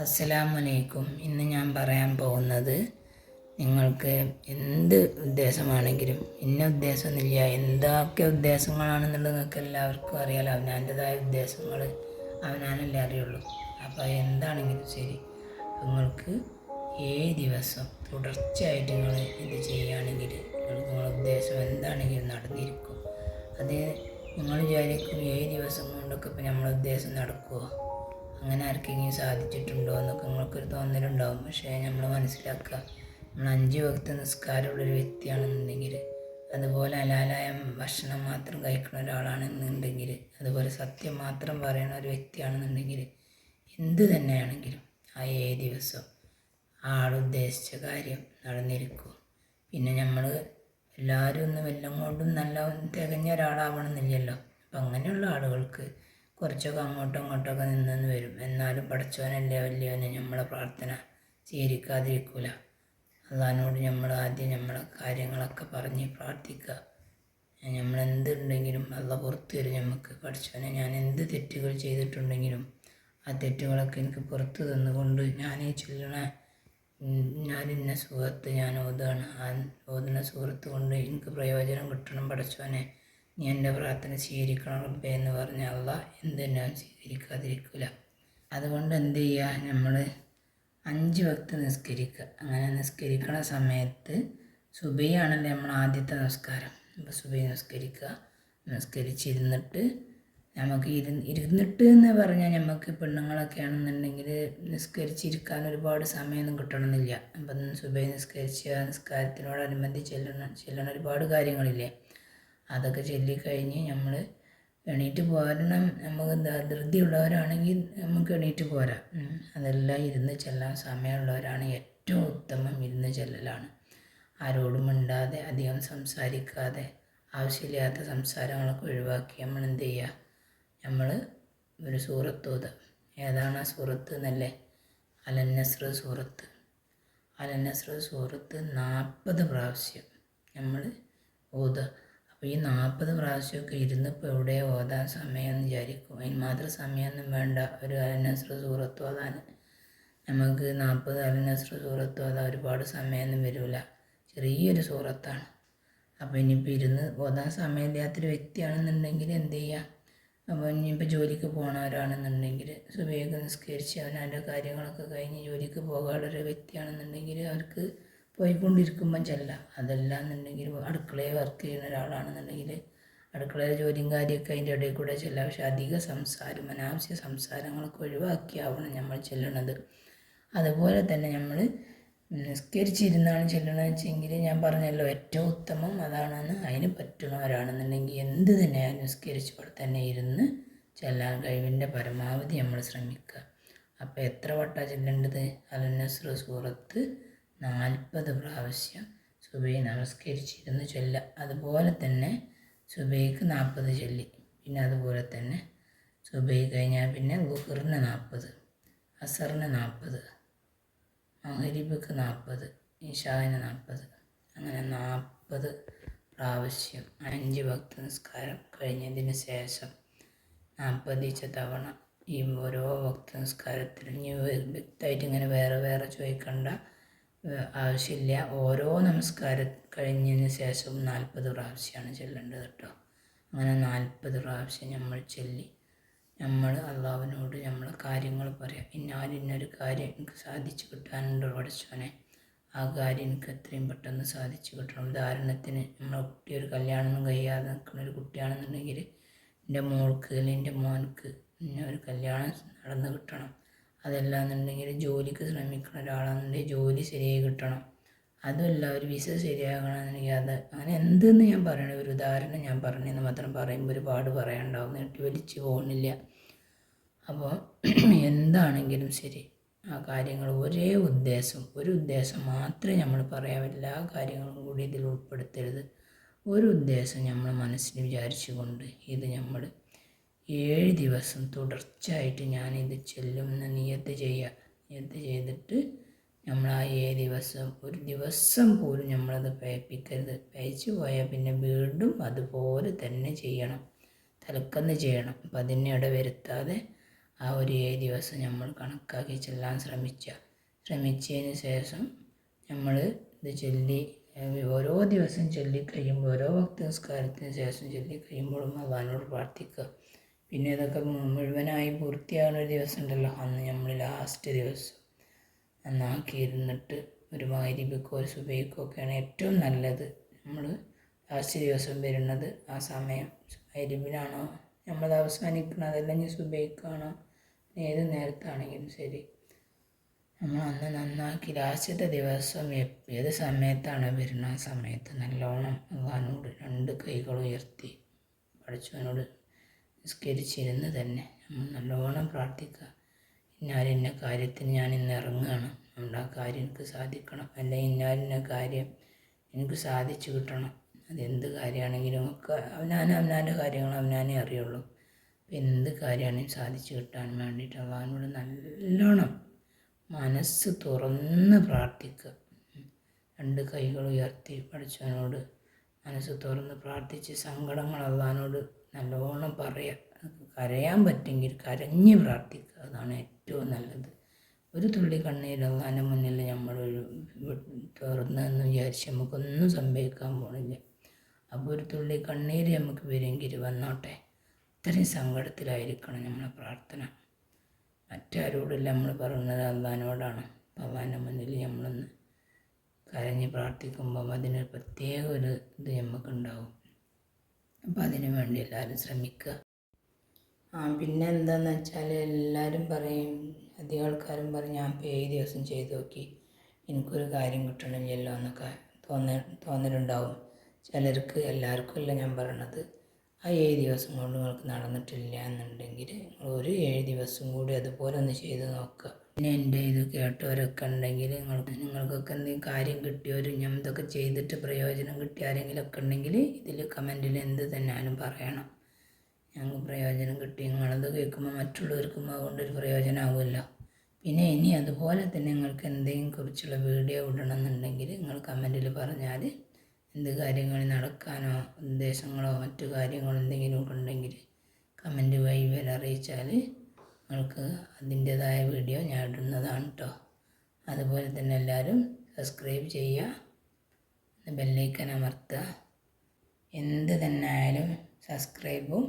അസ്സലാമലൈക്കും. ഇന്ന് ഞാൻ പറയാൻ പോകുന്നത് നിങ്ങൾക്ക് എന്ത് ഉദ്ദേശമാണെങ്കിലും ഇന്ന ഉദ്ദേശമൊന്നുമില്ല എന്തൊക്കെ ഉദ്ദേശങ്ങളാണെന്നുള്ളത് നിങ്ങൾക്ക് എല്ലാവർക്കും അറിയാലോ. അവനാന്റെതായ ഉദ്ദേശങ്ങൾ അവനാനല്ലേ അറിയുള്ളൂ. അപ്പോൾ എന്താണെങ്കിലും ശരി നിങ്ങൾക്ക് ഏഴ് ദിവസം തുടർച്ചയായിട്ട് നിങ്ങൾ ഇത് ചെയ്യുകയാണെങ്കിൽ നിങ്ങൾക്ക് നിങ്ങളുടെ ഉദ്ദേശം എന്താണെങ്കിലും നടന്നിരിക്കും. അത് നിങ്ങൾ വിചാരിക്കും ഏഴ് ദിവസം കൊണ്ടൊക്കെ ഇപ്പം നമ്മളെ ഉദ്ദേശം നടക്കുമോ അങ്ങനെ ആർക്കെങ്കിലും സാധിച്ചിട്ടുണ്ടോ എന്നൊക്കെ നിങ്ങൾക്കൊരു തോന്നലുണ്ടാവും. പക്ഷേ നമ്മൾ മനസ്സിലാക്കുക നമ്മൾ അഞ്ച് വക്ത നിസ്കാരമുള്ളൊരു വ്യക്തിയാണെന്നുണ്ടെങ്കിൽ അതുപോലെ ഹലാലായ ഭക്ഷണം മാത്രം കഴിക്കുന്ന ഒരാളാണെന്നുണ്ടെങ്കിൽ അതുപോലെ സത്യം മാത്രം പറയുന്ന ഒരു വ്യക്തിയാണെന്നുണ്ടെങ്കിൽ എന്ത് തന്നെയാണെങ്കിലും ആ ഏഴ് ദിവസം ആ ആൾ ഉദ്ദേശിച്ച കാര്യം നടന്നിരിക്കും. പിന്നെ നമ്മൾ എല്ലാവരും ഒന്ന് എല്ലാം കൊണ്ടും നല്ല തികഞ്ഞ ഒരാളാവണമെന്നില്ലല്ലോ. അപ്പം അങ്ങനെയുള്ള ആളുകൾക്ക് കുറച്ചൊക്കെ അങ്ങോട്ടും ഇങ്ങോട്ടൊക്കെ നിന്നെന്ന് വരും. എന്നാലും പഠിച്ചവനല്ലേ വലിയവനെ നമ്മളെ പ്രാർത്ഥന സ്വീകരിക്കാതിരിക്കൂല. അള്ളഹാനോട് നമ്മൾ ആദ്യം നമ്മളെ കാര്യങ്ങളൊക്കെ പറഞ്ഞ് പ്രാർത്ഥിക്കുക. നമ്മൾ എന്തുണ്ടെങ്കിലും അള്ള പുറത്തു വരും നമുക്ക് പഠിച്ചവനെ ഞാൻ എന്ത് തെറ്റുകൾ ചെയ്തിട്ടുണ്ടെങ്കിലും ആ തെറ്റുകളൊക്കെ എനിക്ക് പുറത്തു തന്നുകൊണ്ട് ഞാൻ ഈ ചൊല്ലണ ഞാൻ ഇന്ന സുഹൃത്ത് ഞാൻ ഓതാണ് ആ ഓതുന്ന സുഹൃത്ത് കൊണ്ട് എനിക്ക് പ്രയോജനം കിട്ടണം പഠിച്ചവനെ. നീ എന്റെ പ്രാർത്ഥന സ്വീകരിക്കണം റബ്ബേ എന്ന് പറഞ്ഞ അള്ള എന്ത് ഞാൻ സ്വീകരിക്കാതിരിക്കില്ല അതുകൊണ്ട് എന്ത് ചെയ്യുക നമ്മൾ അഞ്ച് വക്ത് നിസ്കരിക്കുക അങ്ങനെ നിസ്കരിക്കണ സമയത്ത് സുബൈയാണല്ലോ നമ്മൾ ആദ്യത്തെ നമസ്കാരം. അപ്പോൾ സുബൈ നിസ്കരിക്കുക നിസ്കരിച്ചിരുന്നിട്ട് നമുക്ക് ഇരു ഇരുന്നിട്ട് എന്ന് പറഞ്ഞാൽ നമുക്ക് പെണ്ണുങ്ങളൊക്കെ ആണെന്നുണ്ടെങ്കിൽ നിസ്കരിച്ചിരിക്കാൻ ഒരുപാട് സമയമൊന്നും കിട്ടണമെന്നില്ല. അപ്പം സുബൈ നിസ്കരിച്ച് ആ നിസ്കാരത്തിനോടനുബന്ധിച്ച് ചെല്ലണം ചെല്ലണ ഒരുപാട് കാര്യങ്ങളില്ലേ? അതൊക്കെ ചൊല്ലിക്കഴിഞ്ഞ് നമ്മൾ എണീറ്റ് പോരണം. നമുക്ക് ധൃതിയുള്ളവരാണെങ്കിൽ നമുക്ക് എണീറ്റ് പോരാം. അതെല്ലാം ഇരുന്ന് ചെല്ലാൻ സമയമുള്ളവരാണ് ഏറ്റവും ഉത്തമം. ഇരുന്ന് ചെല്ലലാണ്. ആരോടും മിണ്ടാതെ അധികം സംസാരിക്കാതെ ആവശ്യമില്ലാത്ത സംസാരങ്ങളൊക്കെ ഒഴിവാക്കി നമ്മൾ എന്ത് ചെയ്യുക? നമ്മൾ ഒരു സൂറത്ത് ഓതുക ഏതാണ് ആ സൂറത്ത് എന്നല്ലേ? അലന്നസ്ര സൂറത്ത്. അലന്നസ്ര സൂറത്ത് നാൽപ്പത് പ്രാവശ്യം നമ്മൾ ഓതുക. അപ്പോൾ ഈ നാൽപ്പത് പ്രാവശ്യമൊക്കെ ഇരുന്നിപ്പോൾ എവിടെ ഓതാൻ സമയമെന്ന് വിചാരിക്കും. അതിന് മാത്രം സമയമൊന്നും വേണ്ട. ഒരു അലനസ്ര സൂറത്ത് ഓതാൻ. നമുക്ക് നാൽപ്പത് അലനസ്ര സൂറത്ത് ഓതാൻ ഒരുപാട് സമയമൊന്നും വരില്ല ചെറിയൊരു സൂറത്താണ്. അപ്പോൾ ഇനിയിപ്പോൾ ഇരുന്ന് ഓതാൻ സമയമില്ലാത്തൊരു വ്യക്തിയാണെന്നുണ്ടെങ്കിൽ എന്ത് ചെയ്യുക അപ്പോൾ ഇനിയിപ്പോൾ ജോലിക്ക് പോണവരാണെന്നുണ്ടെങ്കിൽ സുബയൊക്കെ നിസ്കരിച്ച് അവനവന്റെ കാര്യങ്ങളൊക്കെ കഴിഞ്ഞ് ജോലിക്ക് പോകാനുള്ളൊരു വ്യക്തിയാണെന്നുണ്ടെങ്കിൽ അവർക്ക് പോയിക്കൊണ്ടിരിക്കുമ്പം ചെല്ലാം അതെല്ലാം എന്നുണ്ടെങ്കിൽ അടുക്കളയിൽ വർക്ക് ചെയ്യുന്ന ഒരാളാണെന്നുണ്ടെങ്കിൽ അടുക്കളയിലെ ജോലിയും കാര്യമൊക്കെ അതിന്റെ ഇടയിൽ കൂടെ ചെല്ലാം. പക്ഷെ അധിക സംസാരം അനാവശ്യ സംസാരങ്ങളൊക്കെ ഒഴിവാക്കിയാവണം നമ്മൾ ചെല്ലണത്. അതുപോലെ തന്നെ നമ്മൾ നിസ്കരിച്ചിരുന്നാണ് ചെല്ലണമെന്ന് വെച്ചെങ്കിൽ ഞാൻ പറഞ്ഞല്ലോ ഏറ്റവും ഉത്തമം അതാണെന്ന് അതിന് പറ്റുന്നവരാണെന്നുണ്ടെങ്കിൽ എന്ത് തന്നെ നിസ്കരിച്ചവിടെ തന്നെ ഇരുന്ന് ചെല്ലാൻ കഴിവിന്റെ പരമാവധി നമ്മൾ ശ്രമിക്കുക. അപ്പോൾ എത്ര വട്ടാണ് ചെല്ലേണ്ടത്? അലനസ്ര സൂറത്ത് നാൽപ്പത് പ്രാവശ്യം സുബൈ നമസ്കരിച്ചിരുന്ന് ചൊല്ലുക അതുപോലെ തന്നെ സുബൈക്ക് നാൽപ്പത് ചൊല്ലി. പിന്നെ അതുപോലെ തന്നെ സുബൈ കഴിഞ്ഞാൽ പിന്നെ ഗുഹറിന് നാൽപ്പത് അസറിന് നാൽപ്പത് മഹരിബക്ക് നാൽപ്പത് ഇഷാവിന് നാൽപ്പത്. അങ്ങനെ നാൽപ്പത് പ്രാവശ്യം അഞ്ച് ഭക്ത നിസ്കാരം കഴിഞ്ഞതിന് ശേഷം നാൽപ്പതിച്ച തവണ ഈ ഓരോ ഭക്ത നിസ്കാരത്തിലും ഇനി വ്യക്തമായിട്ട് ഇങ്ങനെ വേറെ വേറെ ചോദിക്കേണ്ട. ആവശ്യമില്ല. ഓരോ നമസ്കാരം കഴിഞ്ഞതിന് ശേഷവും നാൽപ്പത് പ്രാവശ്യമാണ് ചെല്ലേണ്ടത് കേട്ടോ. അങ്ങനെ നാൽപ്പത് പ്രാവശ്യം നമ്മൾ ചൊല്ലി നമ്മൾ അള്ളാഹുവിനോട് നമ്മളെ കാര്യങ്ങൾ പറയാം. ഇന്നാലും ഇന്നൊരു കാര്യം എനിക്ക് സാധിച്ചു കിട്ടാനുണ്ട് പഠിച്ചോനെ ആ കാര്യം എനിക്ക് എത്രയും പെട്ടെന്ന് സാധിച്ചു കിട്ടണം. ഉദാഹരണത്തിന് നമ്മളെ കുട്ടി ഒരു കല്യാണം കഴിയാതെ നിൽക്കുന്ന ഒരു കുട്ടിയാണെന്നുണ്ടെങ്കിൽ എന്റെ മോൾക്ക് അല്ലെങ്കിൽ എന്റെ മോനക്ക് ഒരു കല്യാണം നടന്നു കിട്ടണം. അതല്ല എന്നുണ്ടെങ്കിൽ ജോലിക്ക് ശ്രമിക്കുന്ന ഒരാളാണെന്നുണ്ടെങ്കിൽ ജോലി ശരിയായി കിട്ടണം. അതുമല്ല ഒരു വിസ ശരിയാകണമെന്നുണ്ടെങ്കിൽ അത് അങ്ങനെ എന്തെന്ന് ഞാൻ പറയണ ഒരു ഉദാഹരണം ഞാൻ പറഞ്ഞെന്ന് മാത്രം പറയുമ്പോൾ ഒരുപാട് പറയാനുണ്ടാവും. നീട്ടി വലിച്ചു പോകുന്നില്ല അപ്പോൾ എന്താണെങ്കിലും ശരി ആ കാര്യങ്ങൾ ഒരേ ഉദ്ദേശം ഒരു ഉദ്ദേശം മാത്രമേ നമ്മൾ പറയാം എല്ലാ കാര്യങ്ങളും കൂടി ഇതിൽ ഉൾപ്പെടുത്തരുത്. ഒരു ഉദ്ദേശം നമ്മൾ മനസ്സിൽ വിചാരിച്ചുകൊണ്ട് ഇത് നമ്മൾ ഏഴ് ദിവസം തുടർച്ചയായിട്ട് ഞാനിത് ചെല്ലുമെന്ന് നിയത്ത് ചെയ്യുക നിയത്ത് ചെയ്തിട്ട് നമ്മൾ ആ ഏഴ് ദിവസം ഒരു ദിവസം പോലും നമ്മളത് പേപ്പിക്കരുത്. പേച്ച് പോയാൽ പിന്നെ വീണ്ടും അതുപോലെ തന്നെ ചെയ്യണം. തലക്കന്ന് ചെയ്യണം. അപ്പം അതിനെ ഇടവരുത്താതെ ആ ഒരു ഏഴ് ദിവസം നമ്മൾ കണക്കാക്കി ചെല്ലാൻ ശ്രമിച്ച ശ്രമിച്ചതിന് ശേഷം നമ്മൾ ഇത് ചൊല്ലി ഓരോ ദിവസം ചൊല്ലിക്കഴിയുമ്പോൾ ഓരോ ഭക്തി നിസ്കാരത്തിന് ശേഷം ചൊല്ലിക്കഴിയുമ്പോഴും ഭഗവാനോട് പ്രാർത്ഥിക്കുക. പിന്നെ ഇതൊക്കെ മുഴുവനായി പൂർത്തിയാകുന്ന ഒരു ദിവസം ഉണ്ടല്ലോ അന്ന് നമ്മൾ ലാസ്റ്റ് ദിവസം. നന്നാക്കി ഇരുന്നിട്ട് ഒരു മൈരിബിക്കോ ഒരു സുബൈക്കോ ഒക്കെയാണ് ഏറ്റവും നല്ലത്. നമ്മൾ ലാസ്റ്റ് ദിവസം വരുന്നത് ആ സമയം. മൈരിബിനാണോ നമ്മൾ അവസാനിക്കുന്നത് അല്ലെങ്കിൽ സുബൈക്കാണോ ഏത് നേരത്താണെങ്കിലും ശരി. നമ്മൾ അന്ന് നന്നാക്കി ലാസ്റ്റത്തെ ദിവസം ഏത് സമയത്താണ് വരുന്ന ആ സമയത്ത് നല്ലോണം ഭഗവാനോട് രണ്ട് കൈകൾ ഉയർത്തി. പഠിച്ചവനോട് നിസ്കരിച്ചിരുന്ന് തന്നെ നമ്മൾ നല്ലോണം പ്രാർത്ഥിക്കുക. ഇന്നാലിന്ന കാര്യത്തിന് ഞാൻ ഇന്ന് ഇറങ്ങുകയാണ്. നമ്മുടെ ആ കാര്യം എനിക്ക് സാധിക്കണം. അല്ലെങ്കിൽ ഇന്നാലിന്ന കാര്യം എനിക്ക് സാധിച്ചു കിട്ടണം. അതെന്ത് കാര്യമാണെങ്കിലും ഒക്കെ അവനാൻ അവനാന്റെ കാര്യങ്ങൾ അവനാനേ അറിയുള്ളൂ. അപ്പം എന്ത് കാര്യമാണെങ്കിലും സാധിച്ചു കിട്ടാൻ വേണ്ടിയിട്ട് അവനോട് നല്ലോണം മനസ്സ് തുറന്ന് പ്രാർത്ഥിക്കുക. രണ്ട് കൈകൾ ഉയർത്തി പഠിച്ചവനോട് മനസ്സ് തുറന്ന് പ്രാർത്ഥിച്ച് സങ്കടങ്ങൾ അള്ളഹാനോട് നല്ലോണം പറയുക കരയാൻ പറ്റുമെങ്കിൽ കരഞ്ഞ് പ്രാർത്ഥിക്കുക. അതാണ് ഏറ്റവും നല്ലത്. ഒരു തുള്ളി കണ്ണീർ മുന്നിൽ നമ്മളൊരു തുറന്നെന്ന് വിചാരിച്ച് നമുക്കൊന്നും സംഭവിക്കാൻ പോണില്ല. അപ്പോൾ ഒരു തുള്ളി കണ്ണീര് നമുക്ക് വരുമെങ്കിൽ വന്നോട്ടെ. ഇത്രയും സങ്കടത്തിലായിരിക്കണം നമ്മളെ പ്രാർത്ഥന. മറ്റാരോടില്ല നമ്മൾ പറയുന്നത് അള്ളഹാനോടാണ്. അപ്പോൾ മുന്നിൽ നമ്മളൊന്ന് കരഞ്ഞ് പ്രാർത്ഥിക്കുമ്പം അതിന് പ്രത്യേക ഒരു ഇത് നമുക്കുണ്ടാവും അപ്പോൾ അതിനു വേണ്ടി എല്ലാവരും ശ്രമിക്കുക. ആ പിന്നെ എന്താന്ന് വെച്ചാൽ എല്ലാവരും പറയും അധികം ആൾക്കാരും പറയും ഞാൻ ഏഴ് ദിവസം ചെയ്ത് നോക്കി. എനിക്കൊരു കാര്യം കിട്ടണില്ലല്ലോ എന്നൊക്കെ തോന്ന തോന്നലുണ്ടാവും. ചിലർക്ക് എല്ലാവർക്കും അല്ല ഞാൻ പറയണത്. ആ ഏഴ് ദിവസം കൊണ്ട് നിങ്ങൾക്ക് നടന്നിട്ടില്ല എന്നുണ്ടെങ്കിൽ ഒരു ഏഴ് ദിവസം കൂടി അതുപോലെ ഒന്ന് ചെയ്ത് നോക്കുക. പിന്നെ എന്റെ ഇത് കേട്ടവരൊക്കെ ഉണ്ടെങ്കിൽ നിങ്ങൾ നിങ്ങൾക്കൊക്കെ എന്തെങ്കിലും കാര്യം കിട്ടിയവരും ഞാൻ ഇതൊക്കെ ചെയ്തിട്ട് പ്രയോജനം കിട്ടിയ ആരെങ്കിലുമൊക്കെ ഉണ്ടെങ്കിൽ ഇതിൽ കമന്റിൽ എന്ത് തന്നെയാലും പറയണം. ഞങ്ങൾക്ക് പ്രയോജനം കിട്ടി. നിങ്ങളത് കേൾക്കുമ്പോൾ മറ്റുള്ളവർക്കും അതുകൊണ്ടൊരു പ്രയോജനമാവുമല്ലോ പിന്നെ ഇനി അതുപോലെ തന്നെ നിങ്ങൾക്ക് എന്തെങ്കിലും കുറിച്ചുള്ള വീഡിയോ ഇടണമെന്നുണ്ടെങ്കിൽ നിങ്ങൾ കമന്റിൽ പറഞ്ഞാൽ എന്ത് കാര്യങ്ങൾ നടക്കാനോ ഉദ്ദേശങ്ങളോ മറ്റു കാര്യങ്ങളോ എന്തെങ്കിലും ഉണ്ടെങ്കിൽ കമന്റ് വഴി അറിയിച്ചാൽ നിങ്ങൾക്ക് അതിന്റേതായ വീഡിയോ ഞാൻ ഇടുന്നതാണ് കേട്ടോ അതുപോലെ തന്നെ എല്ലാവരും സബ്സ്ക്രൈബ് ചെയ്യുക ബെല്ലൈക്കൻ അമർത്തുക. എന്ത് തന്നെ ആയാലും സബ്സ്ക്രൈബും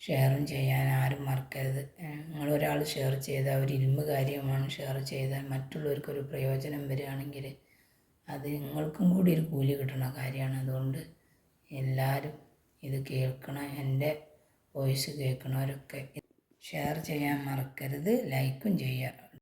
ഷെയറും ചെയ്യാൻ ആരും മറക്കരുത്. നിങ്ങളൊരാൾ ഷെയർ ചെയ്താൽ ഒരു ഇരുമ്പ് കാര്യമാണ് ഷെയർ ചെയ്താൽ മറ്റുള്ളവർക്കൊരു പ്രയോജനം വരികയാണെങ്കിൽ അത് നിങ്ങൾക്കും കൂടി ഒരു കൂലി കിട്ടുന്ന കാര്യമാണ്. അതുകൊണ്ട് എല്ലാവരും ഇത് കേൾക്കണം. എന്റെ വോയിസ് കേൾക്കണവരൊക്കെ ഷെയർ ചെയ്യാൻ മറക്കരുത്. ലൈക്കും ചെയ്യുക